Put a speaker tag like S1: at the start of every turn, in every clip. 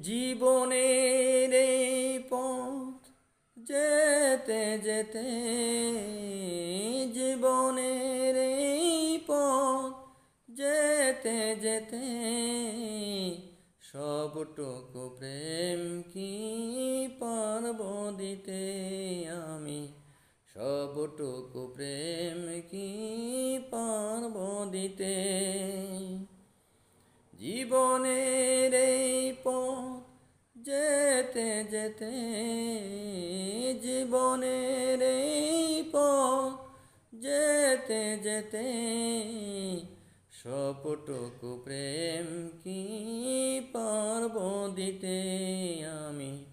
S1: জীবনের এই পথ যেতে যেতে জীবনের এই পথ যেতে যেতে সবটুকু প্রেম কি পারব দিতে আমি? সবটুকু প্রেম কি পারব দিতে? জীবনের যেতে যেতে জীবনের যেতে যেতে সবটুকু প্রেম কি পারব দিতে আমি?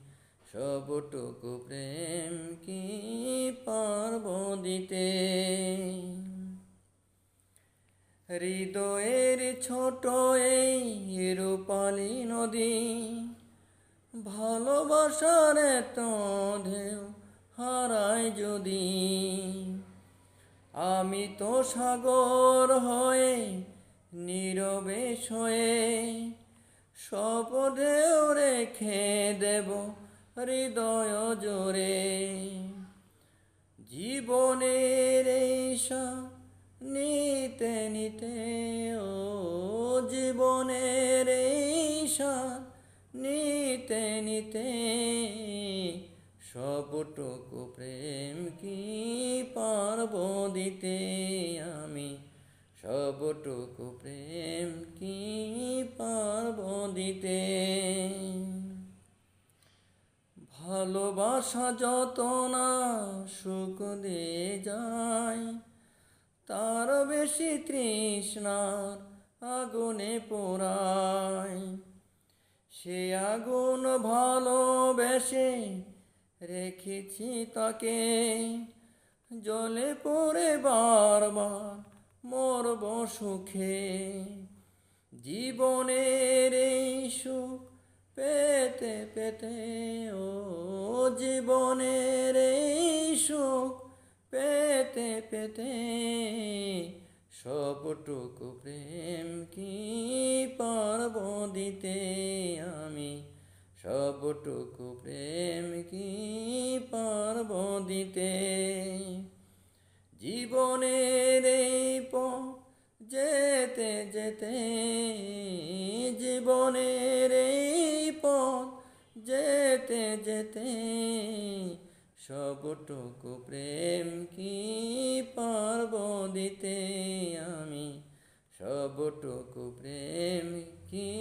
S1: সবটুকু প্রেম কি পারব দিতে? হৃদয়ের ছোট এই রূপালী নদী ভালোবাসার এত ঢেউ হারায় যদি। আমি তো সাগর হয়ে, নীরবে শয়ে সব ঢেউ রেখে দেব হৃদয় জোরে। জীবনের সব নিতে নিতে, ও জীবনের সব নিতে নিতে সবটুকু প্রেম কি পারব দিতে আমি? সবটুকু প্রেম কি পারব দিতে? ভালোবাসা যত না সুখ দিয়ে যায়, তার বেশি তৃষ্ণার আগুনে পোড়ায়। সে আগুন ভালোবেসে রেখেছি তাকে। জলে পড়ে বারবার মরব সুখে। জীবনের এই সুখ পেতে পেতে, ও জীবনের এই সুখ পেতে পেতে সবটুকু প্রেম কি পারব দিতে আমি? সবটুকু প্রেম কি পারব দিতে? জীবনের এই পথ যেতে যেতে, জীবনের এই পথ যেতে যেতে, সবটুকু প্রেম কি পারব দিতে? সবটুকু প্রেম কি